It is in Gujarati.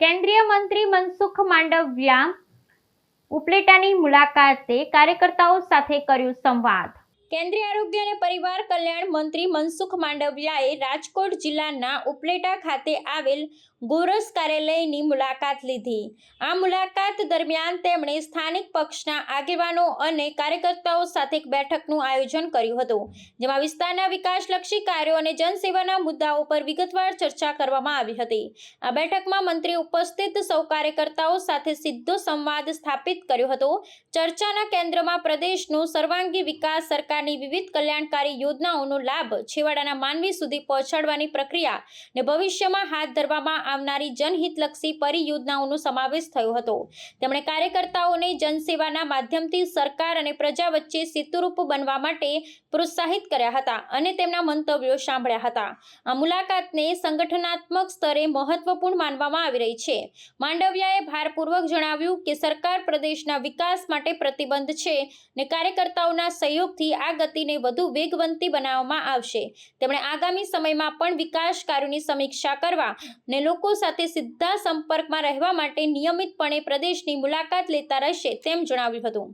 કેન્દ્રીય મંત્રી મનસુખ માંડવિયા ઉપલેટાની મુલાકાતે કાર્યકર્તાઓ સાથે કર્યું સંવાદ. કેન્દ્રીય આરોગ્ય અને પરિવાર કલ્યાણ મંત્રી મનસુખ માંડવિયાએ રાજકોટ જિલ્લાના ઉપલેટા ખાતે આવેલ ગોરસ કાર્યાલયની મુલાકાત લીધી. આ મુલાકાત દરમિયાન તેમણે સ્થાનિક પક્ષના આગેવાનો અને કાર્યકર્તાઓ સાથે એક બેઠકનું આયોજન કર્યું હતું, જેમાં વિસ્તારના વિકાસલક્ષી કાર્યો અને જનસેવાના મુદ્દાઓ પર વિગતવાર ચર્ચા કરવામાં આવી હતી. આ બેઠકમાં મંત્રી ઉપસ્થિત સૌ કાર્યકર્તાઓ સાથે સીધો સંવાદ સ્થાપિત કર્યો હતો. ચર્ચાના કેન્દ્રમાં પ્રદેશનો સર્વાંગી વિકાસ સરકારની વિવિધ કલ્યાણકારી યોજનાઓનો લાભ છેવાડાના માનવી સુધી પહોંચાડવાની પ્રક્રિયા ને ભવિષ્યમાં હાથ ધરવામાં આવનારી જનહિતલક્ષી પરિયોજનાઓનો સમાવેશ થયો હતો. તેમણે કાર્યકર્તાઓને જનસેવાના માધ્યમથી સરકાર અને પ્રજા વચ્ચે સેતુરૂપ બનવા માટે પ્રોત્સાહિત કર્યા હતા અને તેમના મંતવ્યો સાંભળ્યા હતા. આ મુલાકાતને સંગઠનાત્મક સ્તરે મહત્વપૂર્ણ માનવામાં આવી રહી છે. માંડવિયાએ ભારપૂર્વક જણાવ્યું કે સરકાર પ્રદેશના વિકાસ માટે પ્રતિબંધ છે ને કાર્યકર્તાઓના સહયોગથી આ ગતિને વધુ વેગવંતી બનાવવામાં આવશે. તેમણે આગામી સમયમાં પણ વિકાસ કાર્યોની સમીક્ષા કરવા ને લોકો સાથે સીધા સંપર્કમાં રહેવા માટે નિયમિતપણે પ્રદેશની મુલાકાત લેતા રહેશે તેમ જણાવ્યું હતું.